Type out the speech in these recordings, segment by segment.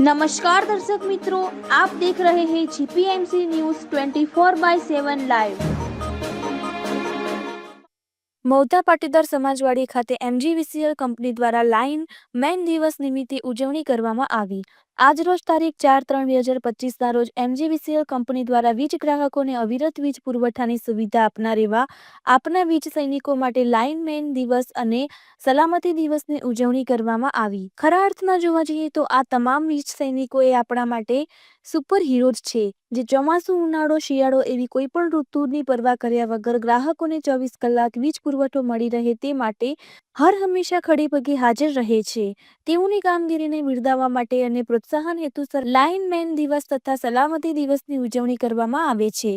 નમસ્કાર દર્શક મિત્રો આપ દેખ રહે હૈ GPMC news 24 by 7 live Maudha Patidar સમાજવાડી ખાતે એમજીવીસીએલ કંપની દ્વારા લાઇન મેન દિવસ નિમિત્તે ઉજવણી કરવામાં આવી. આજરોજ તારીખ ચાર ત્રણ બે હજાર પચીસના રોજ એમજીવીસીએલ કંપની દ્વારા વીજ ગ્રાહકોને અવિરત વીજ પુરવઠાની સુવિધા આપનાર એવા આપના વીજ સૈનિકો માટે લાઇનમેન દિવસ અને સલામતી દિવસની ઉજવણી કરવામાં આવી. ખરા અર્થમાં જોવા જઈએ તો આ તમામ વીજ સૈનિકો એ આપણા માટે સુપર હીરોઝ છે, જે ચોમાસું ઉનાળો, શિયાળો એવી કોઈ પણ ઋતુની પરવા કર્યા વગર ગ્રાહકોને ચોવીસ કલાક વીજ પુરવઠો મળી રહે તે માટે હર હંમેશા ખડે પગે હાજર રહે છે. તેઓની કામગીરીને બિરદાવવા માટે અને પ્રોત્સાહન હેતુસર લાઇન મેન દિવસ તથા સલામતી દિવસની ઉજવણી કરવામાં આવે છે.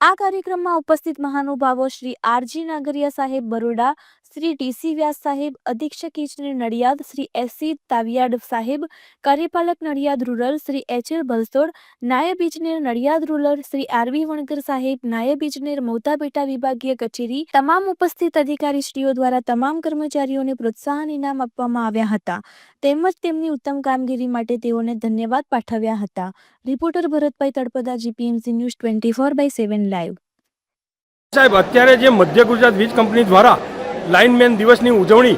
આ કાર્યક્રમમાં ઉપસ્થિત મહાનુભાવો શ્રી આરજી નાગરિયા સાહેબ બરોડા, શ્રી ટીસી વ્યાસ સાહેબ, અધિક્ષક ઇજનેર નડિયાદ, શ્રી એસસી તાવિયાડ સાહેબ, કાર્યપાલક Nadiad rural, Shri H L Bhalsod, નાયબ ઇજનેર નડિયાદ રૂરલ, શ્રી આરવી વણકર સાહેબ, નાયબ ઇજનેર મોતા વિભાગીય કચેરી, તમામ ઉપસ્થિત અધિકારીશ્રીઓ દ્વારા તમામ કર્મચારીઓને પ્રોત્સાહન ઇનામ આપવામાં આવ્યા હતા. તેમજ તેમની ઉત્તમ કામગીરી માટે તેઓને ધન્યવાદ પાઠવ્યા હતા. Reporter Bharatbhai Talpada, GPMC news twenty four by seven. Live. સાહેબ અત્યારે જે મધ્ય ગુજરાત વીજ કંપની દ્વારા લાઇનમેન દિવસની ઉજવણી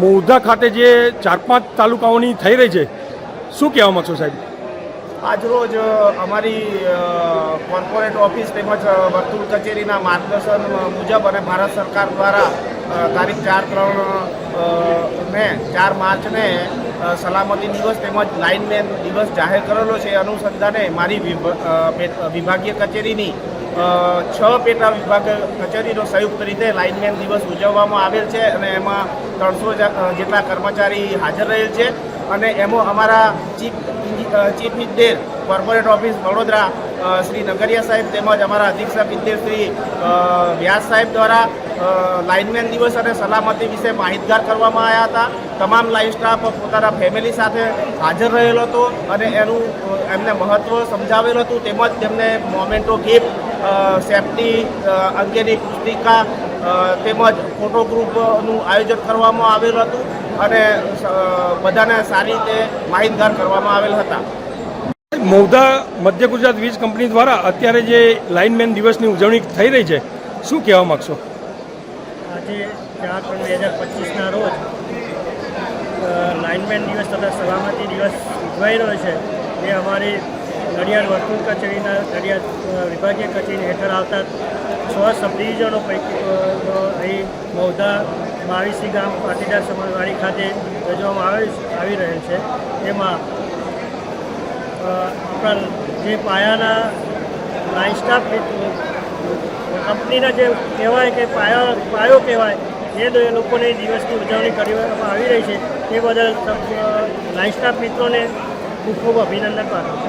મોધા ખાતે જે ચાર પાંચ તાલુકાઓની થઈ રહી છે શું કહેવા માગશો સાહેબ? આજરોજ અમારી કોર્પોરેટ ઓફિસ તેમજ વર્તુળ કચેરીના માર્ગદર્શન મુજબ અને ભારત સરકાર દ્વારા તારીખ ચાર ત્રણ ને ચાર માર્ચને સલામતી દિવસ તેમજ લાઇનમેન દિવસ જાહેર કરેલો છે અનુસંધાને મારી વિભ- વિભાગીય કચેરીની છ પેટા વિભાગ કચેરીનો સંયુક્ત રીતે લાઇનમેન દિવસ ઉજવવામાં આવેલ છે અને એમાં ત્રણસો જેટલા કર્મચારી હાજર રહેલ છે. અને એમાં અમારા ચીફ ચીફ ઇજનેર કોર્પોરેટ ઓફિસ વડોદરા શ્રી નગરિયા સાહેબ તેમજ અમારા અધિક્ષક ઇજનેર શ્રી વ્યાસ સાહેબ દ્વારા લાઇનમેન દિવસ અને સલામતી વિશે માહિતગાર કરવામાં આવ્યા હતા. તમામ લાઇફ સ્ટાફ પોતાના ફેમિલી સાથે હાજર રહેલો હતો અને એનું એમને મહત્ત્વ સમજાવેલું હતું. તેમજ તેમને મોમેન્ટો ગિફ્ટ સેફટી અંગેની પુસ્તિકા તેમજ ફોટો ગ્રુપનું આયોજન કરવામાં આવેલું હતું અને બધાને સારી રીતે માહિતગાર કરવામાં આવેલ હતા. મૌધા મધ્ય ગુજરાત વીજ કંપની દ્વારા અત્યારે જે લાઇનમેન દિવસની ઉજવણી થઈ રહી છે, શું કહેવા માગશો? આજે ચાર ત્રણ બે હજાર પચીસના રોજ લાઇનમેન દિવસ તથા સલામતી દિવસ ઉજવાઈ રહ્યો છે. એ અમારી નડિયાદ વર્તુળ કચેરીના, નડિયાદ વિભાગીય કચેરી હેઠળ આવતા છ સબ ડિવિઝનો પૈકી અહીં મૌધા માવીસી ગામ પાટીદાર સમાજવાડી ખાતે યોજવામાં આવે આવી રહેલ છે. એમાં આપણા જે પાયાના લાઇન સ્ટાફ કંપનીના જે કહેવાય કે પાયો પાયો કહેવાય, એ લોકોને દિવસની ઉજવણી કરવામાં આવી રહી છે. તે બદલ લાઇન સ્ટાફ મિત્રોને ખૂબ ખૂબ અભિનંદન પાઠવું